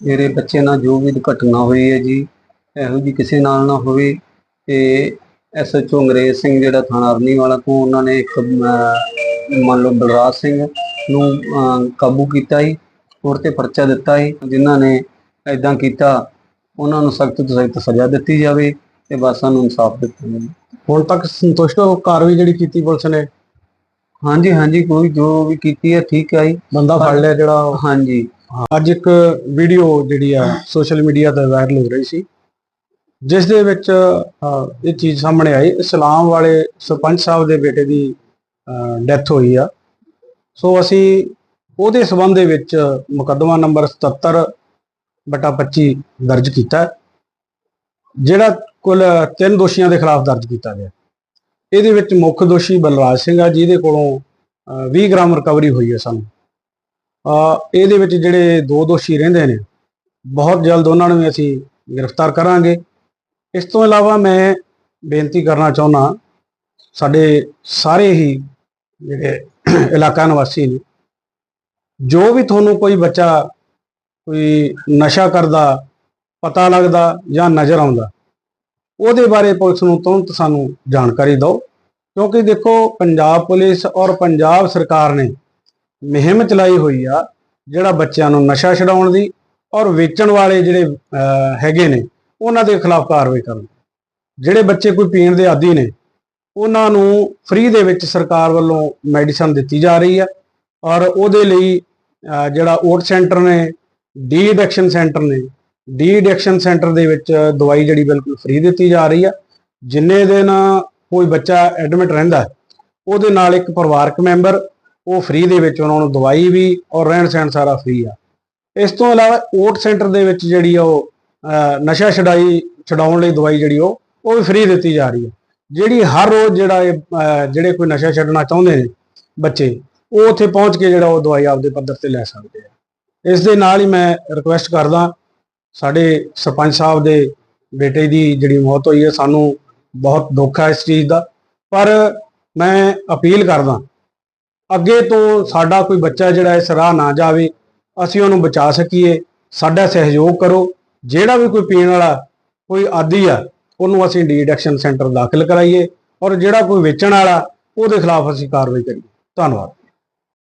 ਮੇਰੇ ਬੱਚੇ ਨਾਲ ਜੋ ਵੀ ਘਟਨਾ ਹੋਈ ਹੈ ਜੀ ਇਹੋ ਜੀ ਕਿਸੇ ਨਾਲ ਨਾ ਹੋਵੇ। ਤੇ ਐਸਐਚਓ ਅੰਗਰੇਜ਼ ਸਿੰਘ ਜਿਹੜਾ ਥਾਣਾ ਅਰਨੀ ਵਾਲਾ ਤੋਂ ਉਹਨਾਂ ਨੇ ਇੱਕ ਮੰਨ ਲਓ ਬਲਰਾਜ ਸਿੰਘ ਨੂੰ ਕਾਬੂ ਕੀਤਾ ਜੀ ਔਰ ਤੇ ਪਰਚਾ ਦਿੱਤਾ ਜੀ ਜਿਨ੍ਹਾਂ ਨੇ ਐਦਾਂ ਕੀਤਾ ਉਹਨਾਂ ਨੂੰ ਸਖਤ ਤੋਂ ਸਖਤ ਸਜ਼ਾ ਦਿੱਤੀ ਜਾਵੇ ਤੇ ਬਸ ਸਾਨੂੰ ਇਨਸਾਫ ਦਿੱਤਾ ਜਾਵੇ। ਹੁਣ ਤੱਕ ਸੰਤੁਸ਼ਟ ਹੋ ਕਾਰਵਾਈ ਜਿਹੜੀ ਕੀਤੀ ਪੁਲਿਸ ਨੇ? ਹਾਂਜੀ ਹਾਂਜੀ ਕੋਈ ਜੋ ਵੀ ਕੀਤੀ ਹੈ ਠੀਕ ਹੈ ਜੀ। ਬੰਦਾ ਫੜ ਲਿਆ ਜਿਹੜਾ ਹਾਂਜੀ। ਅੱਜ ਇੱਕ ਵੀਡੀਓ ਜਿਹੜੀ ਆ ਸੋਸ਼ਲ ਮੀਡੀਆ ਤੇ ਵਾਇਰਲ ਹੋ ਰਹੀ ਸੀ ਜਿਸ ਦੇ ਵਿੱਚ ਇਹ ਚੀਜ਼ ਸਾਹਮਣੇ ਆਈ। ਇਸਲਾਮ ਵਾਲੇ ਸਰਪੰਚ ਸਾਹਿਬ ਦੇ ਬੇਟੇ ਦੀ ਡੈਥ ਹੋਈ ਆ। ਸੋ ਅਸੀਂ ਉਹਦੇ ਸਬੰਧ ਦੇ ਵਿੱਚ ਮੁਕੱਦਮਾ ਨੰਬਰ 77 ਬਟਾ 25 ਦਰਜ ਕੀਤਾ ਜਿਹੜਾ ਕੁੱਲ ਤਿੰਨ ਦੋਸ਼ੀਆਂ ਦੇ ਖਿਲਾਫ ਦਰਜ ਕੀਤਾ ਗਿਆ। ਇਹਦੇ ਵਿੱਚ ਮੁੱਖ ਦੋਸ਼ੀ ਬਲਰਾਜ ਸਿੰਘ ਆ ਜਿਹਦੇ ਕੋਲੋਂ ਅਹ, 20 ਗ੍ਰਾਮ ਰਿਕਵਰੀ ਹੋਈ ਹੈ ਸਾਨੂੰ। ਇਹਦੇ ਵਿੱਚ ਜਿਹੜੇ ਦੋ ਦੋਸ਼ੀ ਰਹਿੰਦੇ ਨੇ, ਬਹੁਤ ਜਲਦ ਉਹਨਾਂ ਨੂੰ ਵੀ ਅਸੀਂ ਗ੍ਰਿਫਤਾਰ ਕਰਾਂਗੇ। ਇਸ ਤੋਂ ਇਲਾਵਾ ਮੈਂ ਬੇਨਤੀ ਕਰਨਾ ਚਾਹੁੰਦਾ, ਸਾਡੇ ਸਾਰੇ ਹੀ ਜਿਹੜੇ ਇਲਾਕਾ ਨਿਵਾਸੀ ਨੇ, ਜੋ ਵੀ ਤੁਹਾਨੂੰ ਕੋਈ ਬੱਚਾ, ਕੋਈ ਨਸ਼ਾ ਕਰਦਾ, ਪਤਾ ਲੱਗਦਾ ਜਾਂ ਨਜ਼ਰ ਆਉਂਦਾ, ਉਹਦੇ ਬਾਰੇ ਪੁਲਿਸ ਨੂੰ ਤੁਰੰਤ ਸਾਨੂੰ ਜਾਣਕਾਰੀ ਦਿਓ। ਕਿਉਂਕਿ ਦੇਖੋ, ਪੰਜਾਬ ਪੁਲਿਸ ਔਰ ਪੰਜਾਬ ਸਰਕਾਰ ਨੇ ਮੁਹਿੰਮ ਚਲਾਈ ਹੋਈ ਆ, ਜਿਹੜਾ ਬੱਚਿਆਂ ਨੂੰ ਨਸ਼ਾ ਛਡਾਉਣ ਦੀ ਔਰ ਵੇਚਣ ਵਾਲੇ ਜਿਹੜੇ ਹੈਗੇ ਨੇ, ਉਹਨਾਂ ਦੇ ਖਿਲਾਫ ਕਾਰਵਾਈ ਕਰਨ ਜਿਹੜੇ ਬੱਚੇ ਕੋਈ ਪੀਣ ਦੇ ਆਦੀ ਨੇ, ਉਹਨਾਂ ਨੂੰ ਫ੍ਰੀ ਦੇ ਵਿੱਚ ਸਰਕਾਰ ਵੱਲੋਂ ਮੈਡੀਸਨ ਦਿੱਤੀ ਜਾ ਰਹੀ ਆ ਔਰ ਉਹਦੇ ਲਈ ਜਿਹੜਾ ਓਟ ਸੈਂਟਰ ਨੇ ਡੀ ਐਡਿਕਸ਼ਨ ਸੈਂਟਰ ਨੇ ਡੀ ਐਡਿਕਸ਼ਨ ਸੈਂਟਰ ਦੇ ਵਿੱਚ ਦਵਾਈ ਜਿਹੜੀ ਬਿਲਕੁਲ ਫ੍ਰੀ ਦਿੱਤੀ ਜਾ ਰਹੀ ਆ। ਜਿੰਨੇ ਦਿਨ ਕੋਈ ਬੱਚਾ ਐਡਮਿਟ ਰਹਿੰਦਾ, ਉਹਦੇ ਨਾਲ ਇੱਕ ਪਰਿਵਾਰਕ ਮੈਂਬਰ ਉਹ ਫ੍ਰੀ ਦੇ ਵਿੱਚ ਉਹਨਾਂ ਨੂੰ ਦਵਾਈ ਵੀ ਔਰ ਰਹਿਣ ਸਹਿਣ ਸਾਰਾ ਫ੍ਰੀ ਆ। ਇਸ ਤੋਂ ਇਲਾਵਾ ਓਟ ਸੈਂਟਰ ਦੇ ਵਿੱਚ ਜਿਹੜੀ ਆ ਉਹ ਨਸ਼ਾ ਛਡਾਈ ਛਡਾਉਣ ਲਈ ਦਵਾਈ ਜਿਹੜੀ ਉਹ ਉਹ ਵੀ ਫ੍ਰੀ ਦਿੱਤੀ ਜਾ ਰਹੀ ਹੈ ਜਿਹੜੀ ਹਰ ਰੋਜ਼ ਜਿਹੜਾ ਇਹ, ਜਿਹੜੇ ਕੋਈ ਨਸ਼ਾ ਛੱਡਣਾ ਚਾਹੁੰਦੇ ਨੇ ਬੱਚੇ ਉਹ ਉੱਥੇ ਪਹੁੰਚ ਕੇ ਜਿਹੜਾ ਉਹ ਦਵਾਈ ਆਪਦੇ ਪੱਧਰ ਤੇ ਲੈ ਸਕਦੇ ਆ। ਇਸ ਦੇ ਨਾਲ ਹੀ ਮੈਂ ਰਿਕੁਐਸਟ ਕਰਦਾ ਸਾਡੇ ਸਰਪੰਚ ਸਾਹਿਬ ਦੇ ਬੇਟੇ ਦੀ ਜਿਹੜੀ ਮੌਤ ਹੋਈ ਹੈ ਸਾਨੂੰ ਬਹੁਤ ਦੁੱਖ ਹੈ ਇਸ ਚੀਜ਼ ਦਾ। ਪਰ ਮੈਂ ਅਪੀਲ ਕਰਦਾ ਅੱਗੇ ਤੋਂ ਸਾਡਾ ਕੋਈ ਬੱਚਾ ਜਿਹੜਾ ਇਸ ਰਾਹ ਨਾ ਜਾਵੇ, ਅਸੀਂ ਉਹਨੂੰ ਬਚਾ ਸਕੀਏ। ਸਾਡਾ ਸਹਿਯੋਗ ਕਰੋ। ਜਿਹੜਾ ਵੀ ਕੋਈ ਪੀਣ ਵਾਲਾ ਕੋਈ ਆਦੀ ਆ, ਉਹਨੂੰ ਅਸੀਂ ਡੀ ਸੈਂਟਰ ਦਾਖਲ ਕਰਾਈਏ। ਔਰ ਜਿਹੜਾ ਕੋਈ ਵੇਚਣ ਵਾਲਾ, ਉਹਦੇ ਖਿਲਾਫ ਅਸੀਂ ਕਾਰਵਾਈ ਕਰੀਏ। ਧੰਨਵਾਦ।